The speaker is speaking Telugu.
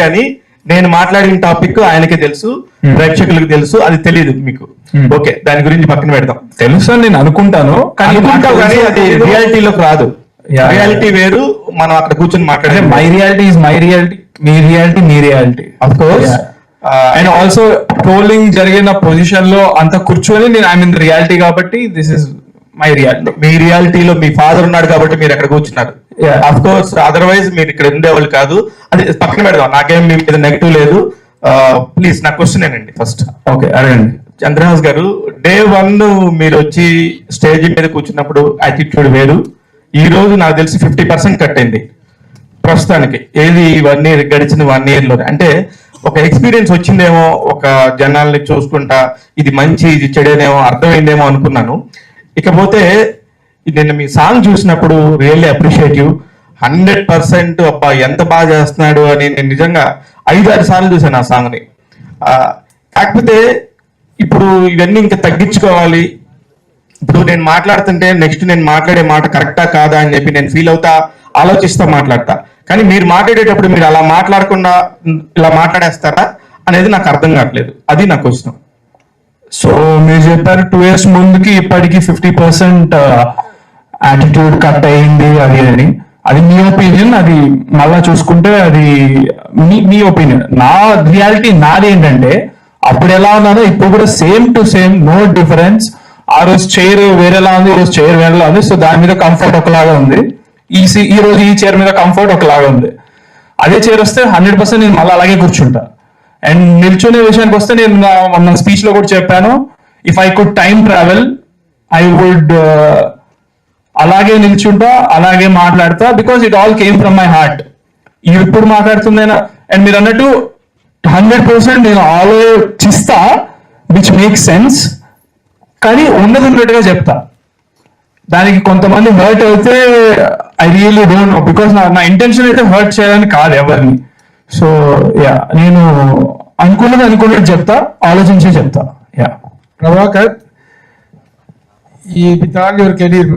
కానీ నేను మాట్లాడిన టాపిక్ ఆయనకే తెలుసు ప్రేక్షకులకు తెలుసు అది తెలియదు మీకు. ఓకే దాని గురించి పక్కన పెడదాం. తెలుసు అని నేను అనుకుంటాను కానీ అనుకుంటావు కానీ అది రియాలిటీలోకి రాదు. రియాలిటీ వేరు మనం అక్కడ కూర్చొని మాట్లాడే my reality is my reality me reality me reality Of course. And also trolling జరిగిన పొజిషన్లో అంత కూర్చొని నేను ఐ మీన్ రియాలిటీ కాబట్టి దిస్ ఇస్ మై రియాలిటీ మీ రియాలిటీలో మీ ఫాదర్ ఉన్నాడు కాబట్టి మీరు అక్కడ కూర్చున్నారు. అఫ్ కోర్స్ అదర్వైజ్ మీరు ఇక్కడ ఉండేవాళ్ళు కాదు. అది పక్కన పెడదాం. నాకేం మీ మీద నెగిటివ్ లేదు. ప్లీజ్ నా క్వశ్చన్ ఏనండి ఫస్ట్ ఓకే అడగండి. చంద్రహాస్ గారు డే వన్ మీరు వచ్చి స్టేజ్ మీద కూర్చున్నప్పుడు యాటిట్యూడ్ వేరు. ఈ రోజు నాకు తెలిసి ఫిఫ్టీ పర్సెంట్ కట్ అయింది. ప్రస్తుతానికి ఏది వన్ ఇయర్ గడిచిన వన్ ఇయర్లో అంటే ఒక ఎక్స్పీరియన్స్ వచ్చిందేమో ఒక జనాల్ని చూసుకుంటా ఇది మంచి ఇది చెడేనేమో అర్థమైందేమో అనుకున్నాను. ఇకపోతే నేను మీ సాంగ్ చూసినప్పుడు రియల్లీ అప్రిషియేటివ్ హండ్రెడ్ పర్సెంట్ అబ్బా ఎంత బాగా చేస్తున్నాడు అని నేను నిజంగా ఐదు ఆరు సార్లు చూసాను ఆ సాంగ్ని. కాకపోతే ఇప్పుడు ఇవన్నీ ఇంకా తగ్గించుకోవాలి. ఇప్పుడు నేను మాట్లాడుతుంటే నెక్స్ట్ నేను మాట్లాడే మాట కరెక్టా కాదా అని చెప్పి నేను ఫీల్ అవుతా ఆలోచిస్తా మాట్లాడతా. కానీ మీరు మాట్లాడేటప్పుడు మీరు అలా మాట్లాడకుండా ఇలా మాట్లాడేస్తారా అనేది నాకు అర్థం కావట్లేదు. అది నా క్వశ్చన్ సో మీరు చెప్పారు టూ ఇయర్స్ ముందుకి ఇప్పటికి ఫిఫ్టీ పర్సెంట్ యాటిట్యూడ్ కట్ అయింది అది అని అది మీ ఒపీనియన్ అది మళ్ళా చూసుకుంటే అది మీ మీ ఒపీనియన్ నా రియాలిటీ నాది ఏంటంటే అప్పుడు ఎలా ఉన్నానో ఇప్పుడు కూడా same to same no difference ఆ రోజు చైర్ వేరేలా ఉంది ఈ రోజు చైర్ వేరేలా ఉంది సో దాని మీద కంఫర్ట్ ఒకలాగా ఉంది. ఈ ఈ రోజు ఈ చైర్ మీద కంఫర్ట్ ఒకలాగా ఉంది. అదే చైర్ వస్తే హండ్రెడ్ పర్సెంట్ నేను మళ్ళీ అలాగే కూర్చుంటా. అండ్ నిల్చునే విషయానికి వస్తే నేను మొన్న మన స్పీచ్లో కూడా చెప్పాను if I could time travel I would అలాగే నిల్చుంటా అలాగే మాట్లాడతా because it all came from my heart ఇప్పుడు మాట్లాడుతుందైనా? అండ్ మీరు అన్నట్టు హండ్రెడ్ పర్సెంట్ నేను ఆలోచిస్తా విచ్ మేక్ సెన్స్ కానీ ఉన్నది ఉన్నట్టుగా చెప్తా. దానికి కొంతమంది హర్ట్ అయితే I really don't know because నా నా ఇంటెన్షన్ అయితే హర్ట్ చేయాలని కాదు ఎవరిని. సో యా నేను అనుకున్నది అనుకున్నట్టు చెప్తా ఆలోచించి చెప్తా. యా ప్రభాకర్ ఈ విత్ ఆల్ యువర్ కెరీర్